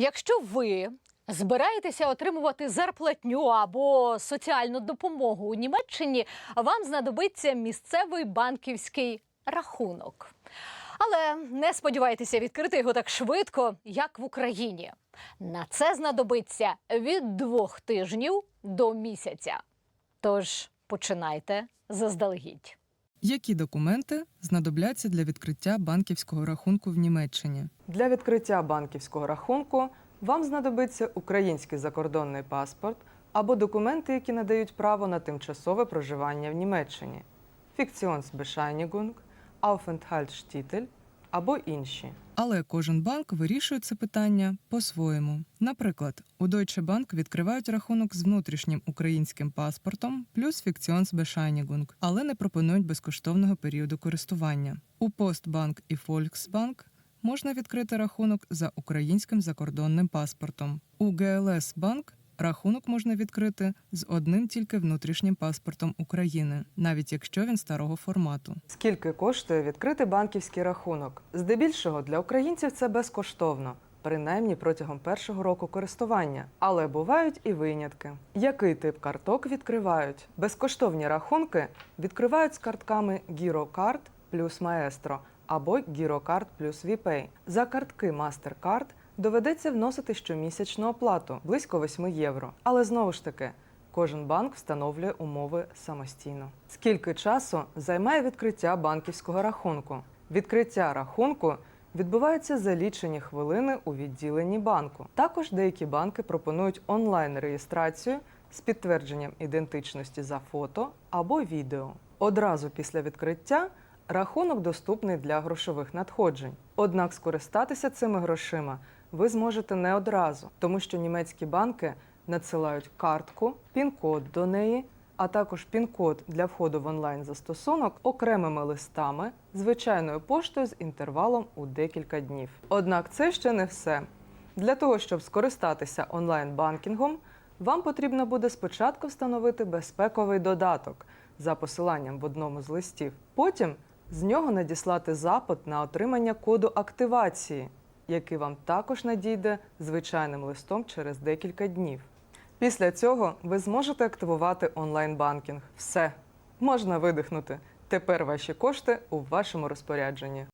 Якщо ви збираєтеся отримувати зарплатню або соціальну допомогу у Німеччині, вам знадобиться місцевий банківський рахунок. Але не сподівайтеся відкрити його так швидко, як в Україні. На це знадобиться від двох тижнів до місяця. Тож починайте заздалегідь. Які документи знадобляться для відкриття банківського рахунку в Німеччині? Для відкриття банківського рахунку вам знадобиться український закордонний паспорт або документи, які надають право на тимчасове проживання в Німеччині, Фікціонсбешайнігунг, Aufenthaltstitel або інші. Але кожен банк вирішує це питання по-своєму. Наприклад, у Deutsche Bank відкривають рахунок з внутрішнім українським паспортом плюс Фікціонсбешайнігунг, але не пропонують безкоштовного періоду користування. У Postbank і Volksbank можна відкрити рахунок за українським закордонним паспортом. У GLS Bank рахунок можна відкрити з одним тільки внутрішнім паспортом України, навіть якщо він старого формату. Скільки коштує відкрити банківський рахунок? Здебільшого для українців це безкоштовно, принаймні протягом першого року користування. Але бувають і винятки. Який тип карток відкривають? Безкоштовні рахунки відкривають з картками GiroCard плюс Maestro або GiroCard плюс VPay. За картки MasterCard доведеться вносити щомісячну оплату близько 8 євро. Але знову ж таки. Кожен банк встановлює умови самостійно. Скільки часу займає відкриття банківського рахунку? Відкриття рахунку відбувається за лічені хвилини у відділенні банку. Також деякі банки пропонують онлайн-реєстрацію з підтвердженням ідентичності за фото або відео. Одразу після відкриття рахунок доступний для грошових надходжень. Однак скористатися цими грошима ви зможете не одразу, тому що німецькі банки надсилають картку, пін-код до неї, а також пін-код для входу в онлайн-застосунок окремими листами, звичайною поштою з інтервалом у декілька днів. Однак це ще не все. Для того, щоб скористатися онлайн-банкінгом, вам потрібно буде спочатку встановити безпековий додаток за посиланням в одному з листів. Потім з нього надіслати запит на отримання коду активації, який вам також надійде звичайним листом через декілька днів. Після цього ви зможете активувати онлайн-банкінг. Все, можна видихнути. Тепер ваші кошти у вашому розпорядженні.